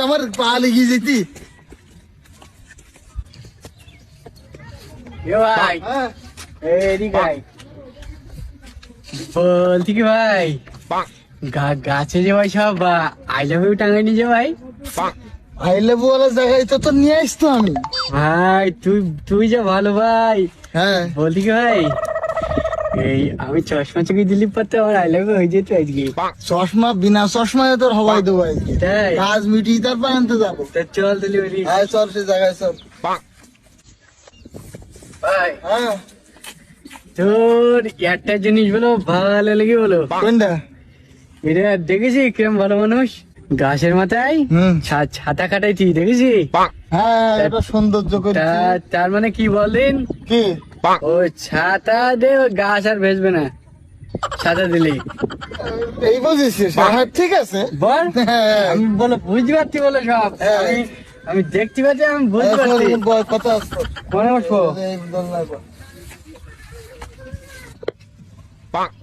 আমার পা লেগে যেতি। হ্যাঁ। বলছি কি ভাই গা- গাছে যে ভাই সব আই লাভ ইউ টাঙাইনি যে ভাই? হাইলে বলা জায়গায় তো তো নিয়ে আসতো আমি। ভাই তুই তুই যা ভালো ভাই। হ্যাঁ। বলছি কি ভাই এই আমি চশমা চোখে দিলি পারতে আমার আই লাভ হয়ে যেত আজকে। চশমা বিনা চশমায় তোর হওয়াই দেবো আজকে। কাজ মিটিয়ে তারপর আনতে যাব। চল বলি হ্যাঁ চল সে জায়গায় চল। ভাই। হ্যাঁ। তোর একটা জিনিস বলো ভালো লেগে বলো। কোনটা? এটা দেখেছি কিরম ভালো মানুষ? গাছের মাথায় ছাতা কাটাইছি দেখেছি? হ্যাঁ এটা সৌন্দর্য করছি। তা- তার মানে কি বলেন? কি? ছাতা দে গাছ আর ভেসবে না ছাতা দিলে এই বুঝেছিস হ্যাঁ ঠিক আছে বল হ্যাঁ আমি বলো বুঝতে পারছি বলো সব হ্যাঁ। আমি আমি দেখতে পাচ্ছি আমি বুঝতে পারছি কত মনে বসবো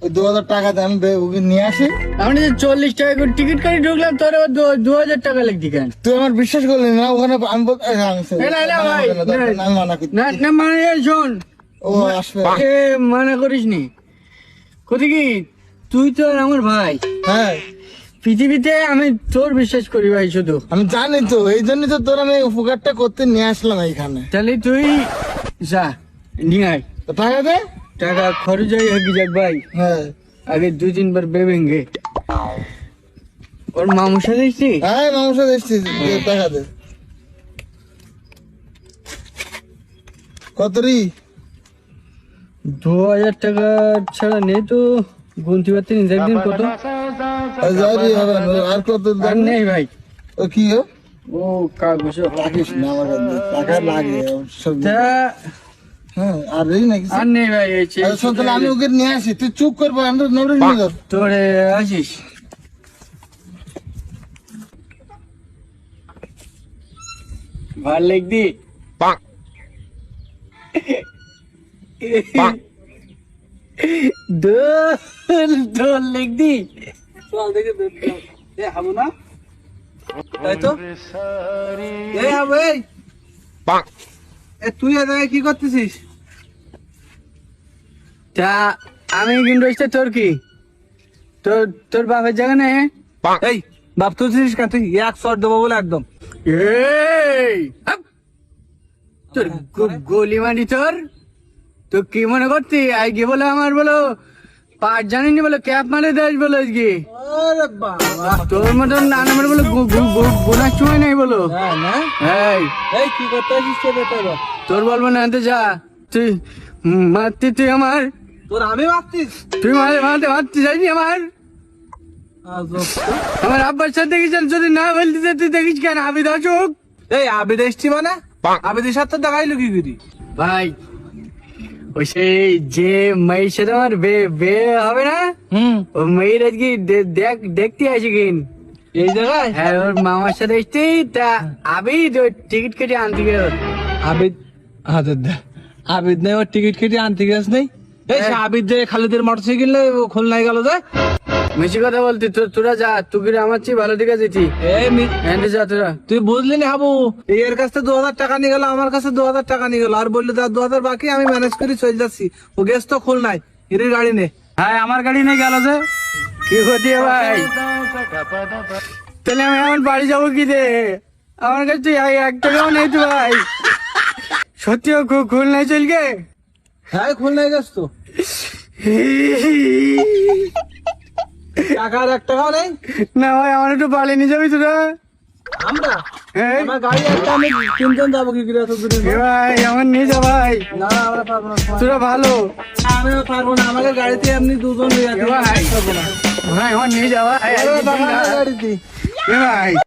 দু হাজার টাকা ওকে নিয়ে আসি আমি যে চল্লিশ টাকা করে টিকিট করে ঢুকলাম তোর দু- হাজার টাকা কেন তুই আমার বিশ্বাস করলি না ওখানে আমি আমি না, না, না, না, না। না, আমি মানা করছি। না না মানে শোন ও আসবে। এ মানা করিস নি। কোথায় কি? তুই তো আর আমার ভাই। হ্যাঁ। পৃথিবীতে আমি তোর বিশ্বাস করি ভাই শুধু। আমি জানি তো এই জন্য তো তোর আমি উপকারটা করতে নিয়ে আসলাম এইখানে। তাহলে তুই যা নিয়ে আয়। টাকা দে। টাকা খরচ হয়ে হাকি যাক ভাই। হ্যাঁ। আগে দুই তিনবার বেবেঙ্গে ওর মামুসা দেখছি হ্যাঁ মাংস দিচ্ছি দে, টাকা দে। কত রি? দু হাজার টাকা ছাড়া নেই তো। গুনতে পারছি না কত। আর কত নেই ভাই। ও কি ও? কাগজ রাখিস না আমার টাকা লাগে হ্যাঁ আর এই নাকি? আর নেই ভাই এই তাহলে আমি ওকে নিয়ে আসি তুই চুপ করব আমি নোটিস নিয়ে যাব। তোরে আসিস। ভালো লাগদি দোল দোল চল দেখে দে এ হাবু না? তাই তো? এই হাবু এই। এ তুই এ জায়গায় কি করতেছিস? তা আমি কিন্তু এসে তোর কি? তোর তোর বাপের জায়গা নেই এই বাপ কেন? তুই এক শট দেবো বলে একদম। এই! তোর গলি মারি তোর। তো কি মনে করতি? আজকে বলে আমার বলো পাঁচ জানিনি বলে ক্যাপ মারে দেশ বলো আজকে। তোর মতন নানা মানে বলো গু- গু- গু- সময় নেই বলো। না না। এই। এই কি করতে আসিস? তোর? বলব না আনতে যা। তুই মারতি তুই আমার। তোর আমি ভাবছিস তুই মারে মারতে মারতে যাইনি আমার। আমার আব্বার সাথে গেছিল যদি না বলতে যে তুই দেখিস কেন আবিদ আসুক এই আবিদ এসছি মানে? আবিদের সাথে দেখাইলো কি করি? ভাই ওই সেই যে মেয়ের সাথে আমার বে বে হবে না হুম। ও মেয়ের আজকে দেখ দেখতে আসি কিন। এই জায়গায়? হ্যাঁ ওর মামার সাথে এসছি তা আবি টিকিট কেটে আনতে গেল। আবিদ হাতের দে। আবিদ নেই ওর টিকিট কেটে আনতে গেছ নেই? এই সে আবিদ যে খালিদের মোটরসাইকেল খুলনায় গেল যে। বেশি কথা বলতি তো- তোরা যা তুই আমার চেয়ে ভালো দিকে যেতি হ্যাঁ যা তোরা। তুই বুঝলি না হাবু? এর কাছে দু হাজার টাকা নিয়ে গেল আমার কাছে দু হাজার টাকা নিয়ে গেল। আর বলল তার দু হাজার বাকি আমি ম্যানেজ করে চলে যাচ্ছি। ও গেছ তো খুল নাই এর গাড়ি নে। হ্যাঁ আমার গাড়ি নিয়ে গেল যে। কি ক্ষতি ভাই? তাহলে আমি আমার বাড়ি যাব কি রে? আমার কাছে এক- টাকাও নেই তো ভাই। সত্যি ও খু- খুলনায় চল গে হ্যাঁ খুলনায় গেছ তো টাকা আর এক টাকাও নেই? না ভাই আমার একটু পালিয়ে নিয়ে যাবি তোরা আমরা? আমার গাড়ি একটা আমি তিনজন যাব কি করে এত ভাই আমার নিয়ে যা ভাই। না আমরা পারব না। তোরা ভালো। পারব না আমাকে গাড়িতে এমনি দুজন নিয়ে ভাই আমার নিয়ে গাড়িতে ভাই।